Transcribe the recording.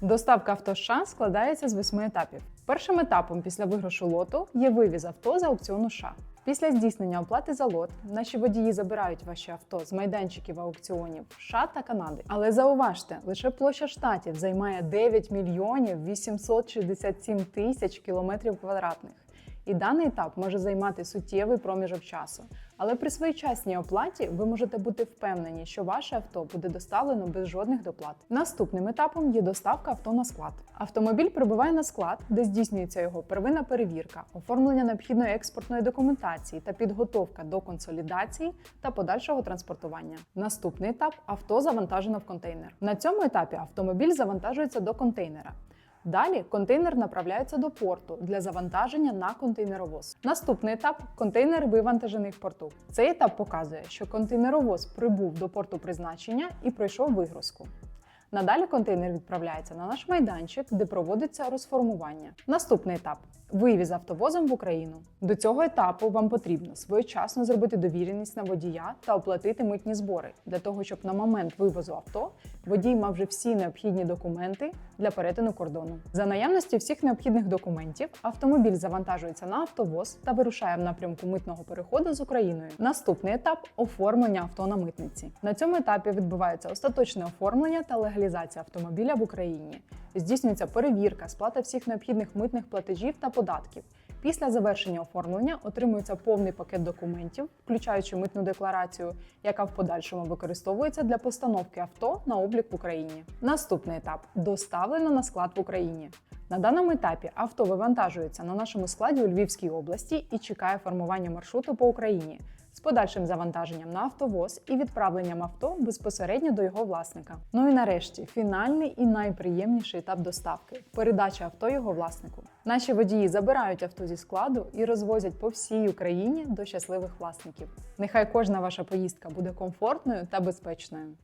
Доставка авто США складається з восьми етапів. Першим етапом після виграшу лоту є вивіз авто з аукціону США. Після здійснення оплати за лот наші водії забирають ваші авто з майданчиків аукціонів США та Канади. Але зауважте, лише площа штатів займає 9 мільйонів 867 тисяч кілометрів квадратних. І даний етап може займати суттєвий проміжок часу. Але при своєчасній оплаті ви можете бути впевнені, що ваше авто буде доставлено без жодних доплат. Наступним етапом є доставка авто на склад. Автомобіль прибуває на склад, де здійснюється його первинна перевірка, оформлення необхідної експортної документації та підготовка до консолідації та подальшого транспортування. Наступний етап авто завантажено в контейнер. На цьому етапі автомобіль завантажується до контейнера. Далі контейнер направляється до порту для завантаження на контейнеровоз. Наступний етап контейнер вивантажений в порту. Цей етап показує, що контейнеровоз прибув до порту призначення і пройшов вигрузку. Надалі контейнер відправляється на наш майданчик, де проводиться розформування. Наступний етап вивіз автовозом в Україну. До цього етапу вам потрібно своєчасно зробити довіреність на водія та оплатити митні збори для того, щоб на момент вивозу авто водій мав вже всі необхідні документи для перетину кордону. За наявності всіх необхідних документів автомобіль завантажується на автовоз та вирушає в напрямку митного переходу з Україною. Наступний етап оформлення авто на митниці. На цьому етапі відбувається остаточне оформлення та легалізація автомобіля в Україні. Здійснюється перевірка, сплата всіх необхідних митних платежів та податків. Після завершення оформлення отримується повний пакет документів, включаючи митну декларацію, яка в подальшому використовується для постановки авто на облік в Україні. Наступний етап доставлено на склад в Україні. На даному етапі авто вивантажується на нашому складі у Львівській області і чекає формування маршруту по Україні з подальшим завантаженням на автовоз і відправленням авто безпосередньо до його власника. Ну і нарешті фінальний і найприємніший етап доставки передача авто його власнику. Наші водії забирають авто зі складу і розвозять по всій Україні до щасливих власників. Нехай кожна ваша поїздка буде комфортною та безпечною.